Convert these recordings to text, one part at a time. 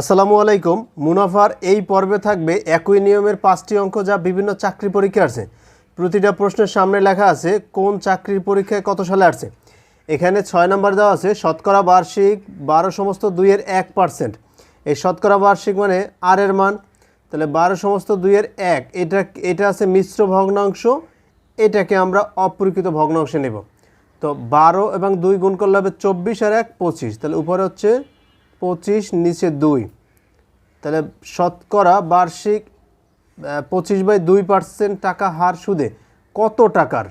আসসালামু আলাইকুম। মুনাফার এই পর্বে থাকবে একই নিয়মের পাঁচটি অঙ্ক যা বিভিন্ন চাকরি পরীক্ষা আছে প্রতিটা প্রশ্নের সামনে লেখা আছে, কোন চাকরির পরীক্ষায় কত সালে আসছে এখানে ছয় নম্বর দেওয়া আছে, শতকরা বার্ষিক বারো সমস্ত দুইয়ের এক পার্সেন্ট এই শতকরা বার্ষিক মানে আর এর মান। তাহলে বারো সমস্ত দুইয়ের এক, এটা এটা আছে মিশ্র ভগ্নাংশ, এটাকে আমরা অপরিকৃত ভগ্নাংশে নেব। তো বারো এবং দুই গুণ করলে হবে চব্বিশ আর এক, পঁচিশ। তাহলে উপরে হচ্ছে পঁচিশ, নিচে দুই। তাহলে শতকরা বার্ষিক পঁচিশ বাই দুই পার্সেন্ট টাকা হার সুদে কত টাকার?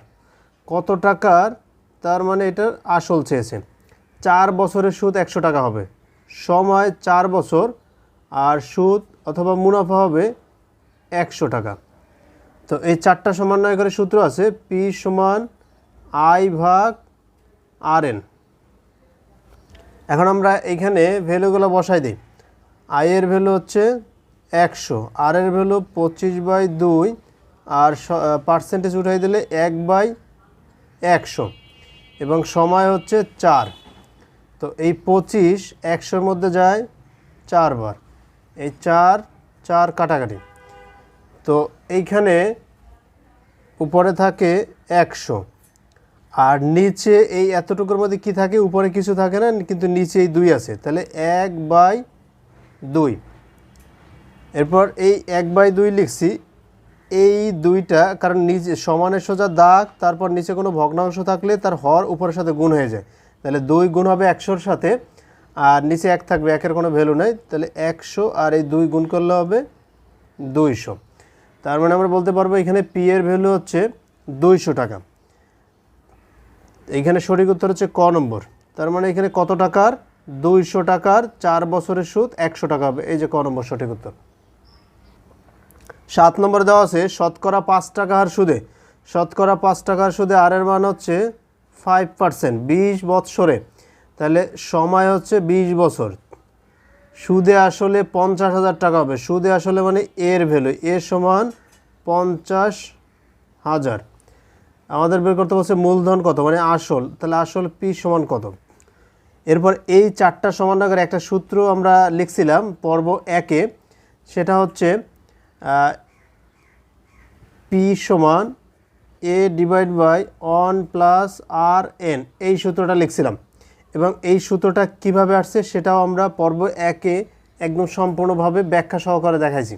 কত টাকার? তার মানে এটার আসল চেয়েছে। চার বছরের সুদ একশো টাকা হবে। সময় চার বছর, আর সুদ অথবা মুনাফা হবে একশো টাকা। তো এই চারটা সমন্বয় করে সূত্র আছে, পি সমান আই ভাগ আর এন। এখন আমরা এখানে ভ্যালুগুলো বসাই দিই। আয়ের ভ্যালু হচ্ছে একশো আর এর ভ্যালু পঁচিশ বাই দুই, আর পার্সেন্টেজ উঠাই দিলে এক বাই একশো, এবং সময় হচ্ছে চার। তো এই পঁচিশ একশোর মধ্যে যায় চারবার এই চার চার কাটাকাটি। তো এইখানে উপরে থাকে একশো। আর নিচে এই এতটুকুর মধ্যে কি থাকে? উপরে কিছু থাকে না, কিন্তু নিচে এই দুই আছে। তাহলে এক বাই দুই। এরপর এই এক বাই দুই লিখছি। এই দুইটা, কারণ নিচে সমানের সোজা দাগ, তারপর নিচে কোনো ভগ্নাংশ থাকলে তার হর উপরের সাথে গুণ হয়ে যায়। তাহলে দুই গুণ হবে একশোর সাথে, আর নিচে এক থাকবে, একের কোনো ভ্যালু নেই। তাহলে একশো আর এই দুই গুণ করলে হবে দুইশো। তার মানে আমরা বলতে পারব এখানে পি এর ভ্যালু হচ্ছে দুইশো টাকা। এইখানে সঠিক উত্তর হচ্ছে ক নম্বর। তার মানে এখানে কত টাকার? দুইশো টাকার চার বছরের সুদ একশো টাকা হবে। এই যে ক নম্বর সঠিক উত্তর। সাত নম্বর দেওয়া আছে, শতকরা পাঁচ টাকা হার সুদে। শতকরা পাঁচ টাকার সুদে আর এর মান হচ্ছে ফাইভ পার্সেন্ট বিশ বৎসরে। তাহলে সময় হচ্ছে বিশ বছর। সুদে আসলে পঞ্চাশ হাজার টাকা হবে। সুদে আসলে মানে এর ভ্যালু এর সমান পঞ্চাশ হাজার। আমাদের বের করতে বলছে মূলধন কত? মানে আসল। তাহলে আসল পি সমান কত? এরপর এই চারটা সমানগর একটা সূত্র আমরা লিখছিলাম পর্ব একে। সেটা হচ্ছে পি সমান A divide by one plus R N. এই সূত্রটা লিখছিলাম। এবং এই সূত্রটা কীভাবে আসছে সেটাও আমরা পর্ব একে একদম সম্পূর্ণভাবে ব্যাখ্যা সহকারে দেখাইছি।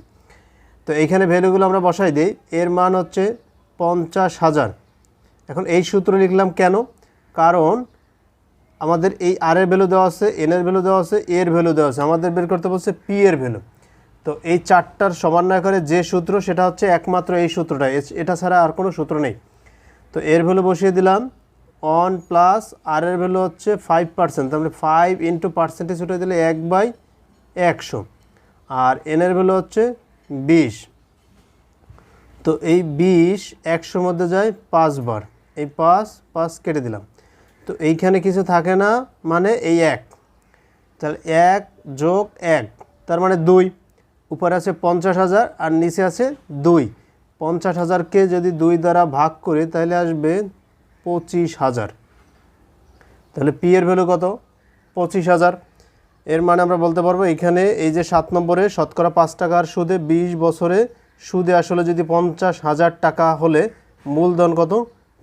তো এইখানে ভ্যালুগুলো আমরা বসাই দিই। এর মান হচ্ছে পঞ্চাশ হাজার। এখন এই সূত্র লিখলাম কেন? কারণ আমাদের এই আর এর ভ্যালু দেওয়া আছে এন এর ভ্যালু দেওয়া আছে এর ভ্যালু দেওয়া আছে। আমাদের বের করতে বলছে পি এর ভ্যালু তো এই চারটার সমন্বয় করে যে সূত্র, সেটা হচ্ছে একমাত্র এই সূত্রটা। এটা ছাড়া আর কোনো সূত্র নেই। তো এর ভ্যালু বসিয়ে দিলাম। অন প্লাস আর এর ভ্যালু হচ্ছে ফাইভ পার্সেন্ট তাহলে ফাইভ ইন্টু পার্সেন্টেজ উঠে দিলে এক বাই একশো। আর এন এর ভ্যালু হচ্ছে বিশ। তো এই বিশ একশোর মধ্যে যায় পাঁচবার। এই পাঁচ পাঁচ কেটে দিলাম। তো এইখানে কিছু থাকে না মানে এই এক। তাহলে এক যোগ এক, তার মানে দুই। উপরে আছে পঞ্চাশ হাজার আর নিচে আছে দুই। পঞ্চাশ হাজারকে যদি দুই দ্বারা ভাগ করি, তাহলে আসবে পঁচিশ হাজার। তাহলে পি এর ভ্যালু কত? পঁচিশ হাজার। এর মানে আমরা বলতে পারব এখানে এই যে সাত নম্বরে শতকরা পাঁচ টাকার সুদে বিশ বছরে সুদে আসলে যদি পঞ্চাশ হাজার টাকা হলে মূলধন কত?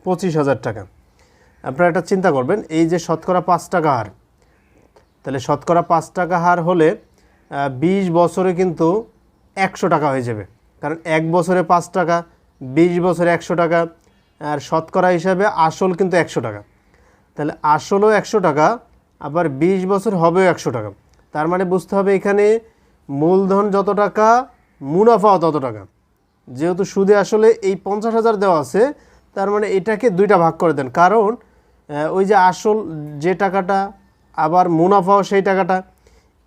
পঁচিশ হাজার টাকা। আপনারা একটা চিন্তা করবেন, এই যে শতকরা পাঁচ টাকা হার, তাহলে শতকরা পাঁচ টাকা হার হলে বিশ বছরে কিন্তু একশো টাকা হয়ে যাবে। কারণ এক বছরে পাঁচ টাকা, বিশ বছরে একশো টাকা, আর শতকরা হিসাবে আসল কিন্তু একশো টাকা। তাহলে আসলও একশো টাকা, আবার বিশ বছর হবেও একশো টাকা। তার মানে বুঝতে হবে এখানে মূলধন যত টাকা, মুনাফাও তত টাকা। যেহেতু সুদে আসলে এই পঞ্চাশ হাজার দেওয়া আছে তার মানে এটাকে দুইটা ভাগ করে দেন। কারণ ওই যে আসল যে টাকাটা, আবার মুনাফাও সেই টাকাটা,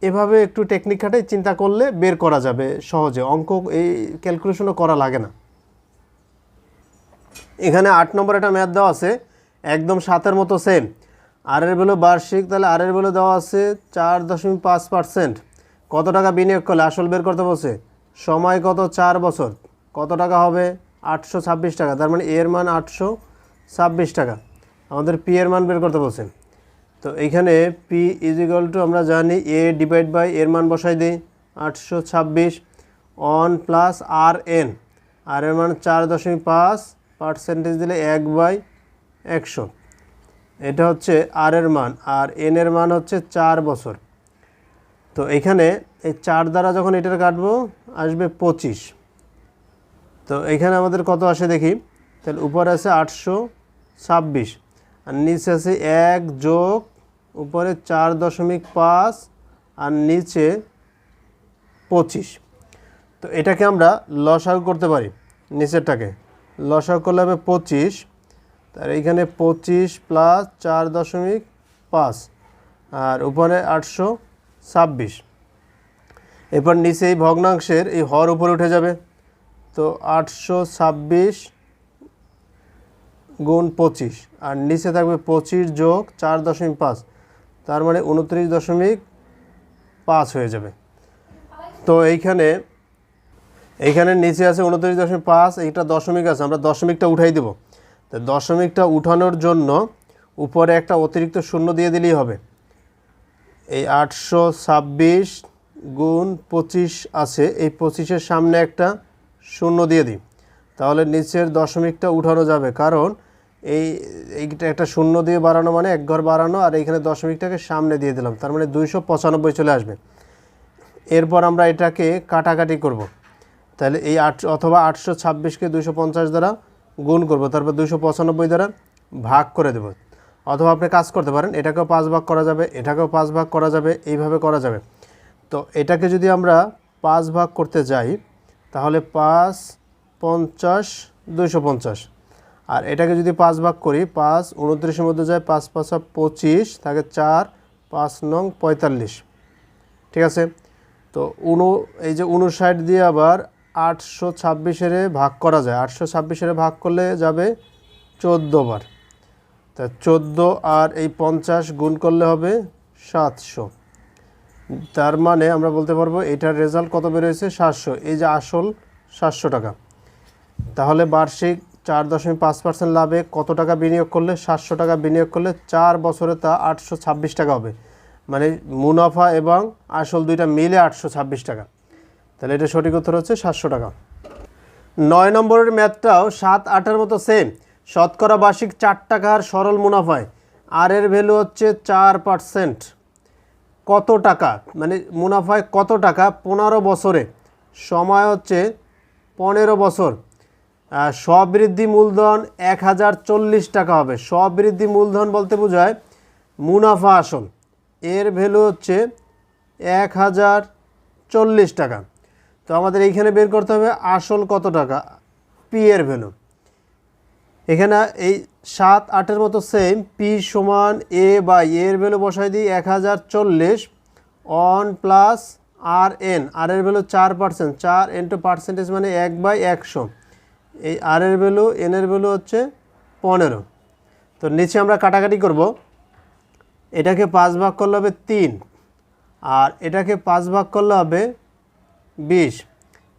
এভাবে একটু টেকনিক খাটে চিন্তা করলে বের করা যাবে সহজে। অঙ্ক এই ক্যালকুলেশনও করা লাগে না। এখানে আট নম্বর একটা ম্যাথ দেওয়া আছে, একদম সাতের মতো সেম আর এর বার্ষিক, তাহলে আর এর দেওয়া আছে চার দশমিক পাঁচ পার্সেন্ট কত টাকা বিনিয়োগ করলে? আসল বের করতে বসে সময় কত? চার বছর। কত টাকা হবে? আটশো ছাব্বিশ টাকা। তার মানে এর মান আটশো ছাব্বিশ টাকা। আমাদের পি এর মান বের করতে বলছেন। তো এইখানে পি ইজিক্যাল টু আমরা জানি এ ডিভাইড বাই এর মান বসাই দিই, আটশো ছাব্বিশ অন প্লাস আর এন আর এর মান চার দশমিক পাঁচ পার্সেন্টেজ দিলে এক বাই একশো। এটা হচ্ছে আর এর মান, আর এন এর মান হচ্ছে চার বছর। তো এখানে এই চার দ্বারা যখন এটার কাটবো, আসবে পঁচিশ। তো এখানে আমাদের কত আসে দেখি? তাহলে উপরে আছে আটশো ছাব্বিশ আর নিচে আছে এক যোগ উপরে চার দশমিক পাঁচ আর নিচে পঁচিশ। তো এটাকে আমরা লসাগু করতে পারি নিচেরটাকে। লসাগু করলে হবে পঁচিশ। তার এইখানে পঁচিশ প্লাস চার দশমিক পাঁচ আর উপরে আটশো ছাব্বিশ। এরপর নিচে এই ভগ্নাংশের এই হর উপরে উঠে যাবে। তো আটশো ছাব্বিশ গুণ পঁচিশ। আর নিচে থাকবে পঁচিশ যোগ চার দশমিক পাঁচ। তার মানে উনত্রিশ দশমিক পাঁচ হয়ে যাবে। তো এইখানে এইখানে নিচে আছে উনত্রিশ দশমিক পাঁচ, এইটা দশমিক আছে, আমরা দশমিকটা উঠাই দেব। তো দশমিকটা উঠানোর জন্য উপরে একটা অতিরিক্ত শূন্য দিয়ে দিলেই হবে। এই আটশো ছাব্বিশ গুণ পঁচিশ আছে, এই পঁচিশের সামনে একটা শূন্য দিয়ে দিই। তাহলে নিচের দশমিকটা উঠানো যাবে। কারণ এই, এইটা একটা শূন্য দিয়ে বাড়ানো মানে এক ঘর বাড়ানো আর এইখানে দশমিকটাকে সামনে দিয়ে দিলাম। তার মানে দুইশো পঁচানব্বই চলে আসবে। এরপর আমরা এটাকে কাটাকাটি করব। তাহলে এই আট, অথবা আটশো ছাব্বিশকে দুশো পঞ্চাশ দ্বারা গুণ করব। তারপর দুশো পঁচানব্বই দ্বারা ভাগ করে দেব। অথবা আপনি কাজ করতে পারেন, এটাকেও পাঁচ ভাগ করা যাবে, এটাকেও পাঁচ ভাগ করা যাবে, এইভাবে করা যাবে। তো এটাকে যদি আমরা পাঁচ ভাগ করতে যাই তাহলে পাঁচ পঞ্চাশ দুইশো পঞ্চাশ। আর এটাকে যদি পাঁচ ভাগ করি, পাঁচ উনত্রিশের মধ্যে যায় পাঁচ পাঁচা পঁচিশ থাকে চার, পাঁচ নং পঁয়তাল্লিশ। ঠিক আছে? তো উনু, এই যে উনষাট দিয়ে আবার আটশো ছাব্বিশেরে ভাগ করা যায়। আটশো ছাব্বিশেরে ভাগ করলে যাবে চোদ্দ বার। তা চোদ্দ আর এই পঞ্চাশ গুণ করলে হবে সাতশো। তার মানে আমরা বলতে পারব এটার রেজাল্ট কত বেরোয়েছে? সাতশো। এই যে আসল সাতশো টাকা। তাহলে বার্ষিক চার দশমিক পাঁচ পার্সেন্ট লাভে কত টাকা বিনিয়োগ করলে? সাতশো টাকা বিনিয়োগ করলে চার বছরে তা আটশো ছাব্বিশ টাকা হবে। মানে মুনাফা এবং আসল দুইটা মিলে আটশো ছাব্বিশ টাকা। তাহলে এটা সঠিক উত্তর হচ্ছে সাতশো টাকা। নয় নম্বরের ম্যাথটাও সাত আটের মতো সেম শতকরা বার্ষিক চার টাকার সরল মুনাফায়। আর এর ভ্যালু হচ্ছে চার পার্সেন্ট কত টাকা? মানে মুনাফায় কত টাকা? পনেরো বছরে। সময় হচ্ছে পনেরো বছর। আহ, স্ববৃদ্ধি মূলধন এক হাজার চল্লিশ টাকা হবে। স্ববৃদ্ধি মূলধন বলতে বোঝায় মুনাফা আসল। এর ভ্যালু হচ্ছে এক হাজার চল্লিশ টাকা। তো আমাদের এইখানে বের করতে হবে আসল কত টাকা? পি এর ভ্যালু এখানে এই সাত, আটের মতো সেম পি সমান এ বাই এর ভ্যালু বসাই দিই এক হাজার চল্লিশ one plus R N R এর ভ্যালু চার পার্সেন্ট চার ইন্টু পার্সেন্টেজ মানে এক বাই একশো। এই আর এর ভ্যালু এন এর ভ্যালু হচ্ছে পনেরো। তো নিচে আমরা কাটাকাটি করব। এটাকে পাঁচ ভাগ করলে হবে তিন, আর এটাকে পাঁচ ভাগ করলে হবে বিশ।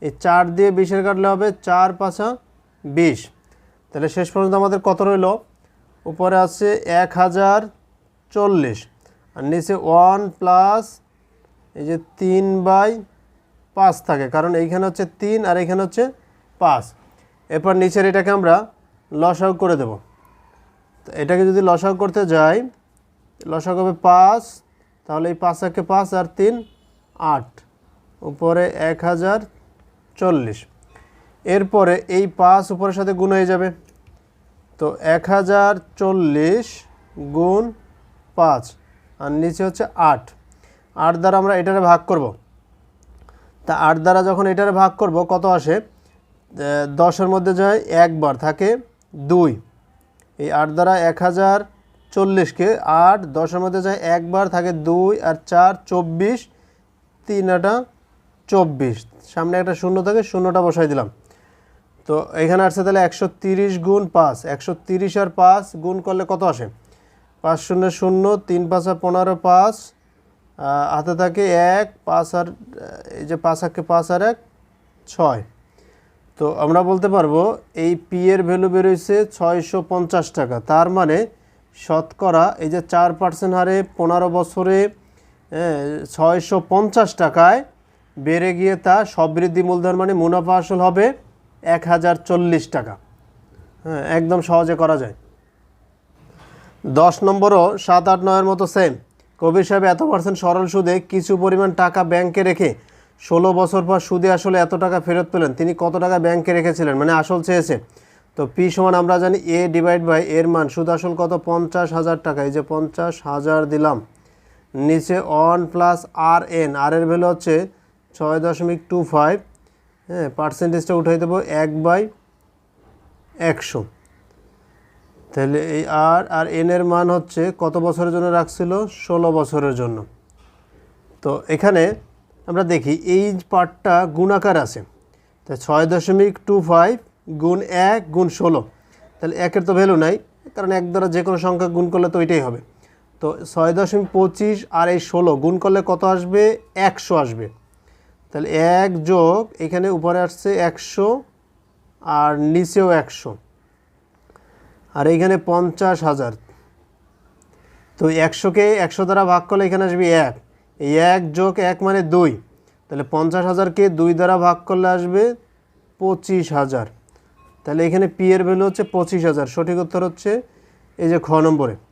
এই চার দিয়ে বিশের কাটলে হবে চার পাঁচা বিশ। তাহলে শেষ পর্যন্ত আমাদের কত রইল? উপরে আছে এক হাজার চল্লিশ। আর নিচে ওয়ান প্লাস এই যে তিন বাই পাঁচ থাকে, কারণ এইখানে হচ্ছে তিন আর এইখানে হচ্ছে পাঁচ। এরপর নিচের এটাকে আমরা লসাগু করে দেব। তো এটাকে যদি লসাগু করতে যাই, লসাগু হবে পাঁচ, তাহলে এই পাঁচ একে পাঁচ আর তিন আট। উপরে এক হাজার চল্লিশ। এরপরে এই পাঁচ উপরের সাথে গুণ হয়ে যাবে। তো এক হাজার চল্লিশ গুণ পাঁচ, আর নিচে হচ্ছে আট। আট দ্বারা আমরা এটারে ভাগ করব। তা আট দ্বারা যখন এটারে ভাগ করব, কত আসে? দশের মধ্যে যায় একবার থাকে দুই। এই আট দ্বারা এক হাজার চল্লিশকে আট, দশের মধ্যে যায় একবার থাকে দুই, আর চার, চব্বিশ, তিন আটা চব্বিশ। সামনে একটা শূন্য থাকে, শূন্যটা বসাই দিলাম। তো এখানে আসছে তাহলে একশো তিরিশ গুণ পাঁচ। একশো তিরিশ আর পাঁচ গুণ করলে কত আসে? পাঁচ শূন্য শূন্য, তিন পাঁচ আর পনেরো পাঁচ। হাতে থাকে এক, পাঁচ আর এই যে পাঁচ আঁকে পাঁচ আর এক, ছয়। তো আমরা বলতে পারব এই পি এর ভ্যালু বেরোইছে ছয়শো পঞ্চাশ টাকা। তার মানে শতকরা এই যে চার পার্সেন্ট হারে পনেরো বছরে ছয়শো পঞ্চাশ টাকায় বেড়ে গিয়ে তা সবৃদ্ধি মূলধন মানে মুনাফা আসল হবে। এক হাজার চল্লিশ টাকা। হ্যাঁ একদম সহজে করা যায়। দশ নম্বরও সাত আট নয়ের মতো সেম। কবির সাহেব এত পার্সেন্ট সরল সুদে কিছু পরিমাণ টাকা ব্যাংকে রেখে ষোলো বছর পর সুদে আসলে এত টাকা ফেরত পেলেন। তিনি কত টাকা ব্যাংকে রেখেছিলেন? মানে আসল চেয়েছে। তো পি সমান আমরা জানি এ ডিভাইড বাই এর মান। সুদ আসল কত? পঞ্চাশ হাজার টাকা। এই যে পঞ্চাশ হাজার দিলাম। নিচে অন প্লাস আর এন। আর এর ভ্যালু হচ্ছে ছয় দশমিক টু ফাইভ। হ্যাঁ পার্সেন্টেজটা উঠাই দেবো এক বাই একশো। তাহলে এই আর আর এন এর মান হচ্ছে কত বছরের জন্য রাখছিল? ষোলো বছরের জন্য। তো এখানে আমরা দেখি এই পার্টটা গুণাকার আছে। তো ছয় দশমিক টু ফাইভ গুণ এক গুণ ষোলো। তাহলে একের তো ভ্যালু নাই, কারণ এক দ্বারা যে কোনো সংখ্যা গুণ করলে তো ওইটাই হবে। তো ছয় দশমিক পঁচিশ আর এই ষোলো গুণ করলে কত আসবে? একশো আসবে। তাহলে এক যোগ, এখানে উপরে আসছে একশো আর নিচেও একশো। আর এইখানে পঞ্চাশ হাজার। তো একশোকে একশো দ্বারা ভাগ করলে এখানে আসবে এক। এই এক যোগ এক মানে দুই। তাহলে পঞ্চাশ হাজারকে দুই দ্বারা ভাগ করলে আসবে পঁচিশ হাজার। তাহলে এখানে পি এর ভ্যালু হচ্ছে পঁচিশ হাজার। সঠিক উত্তর হচ্ছে এই যে খ নম্বরে।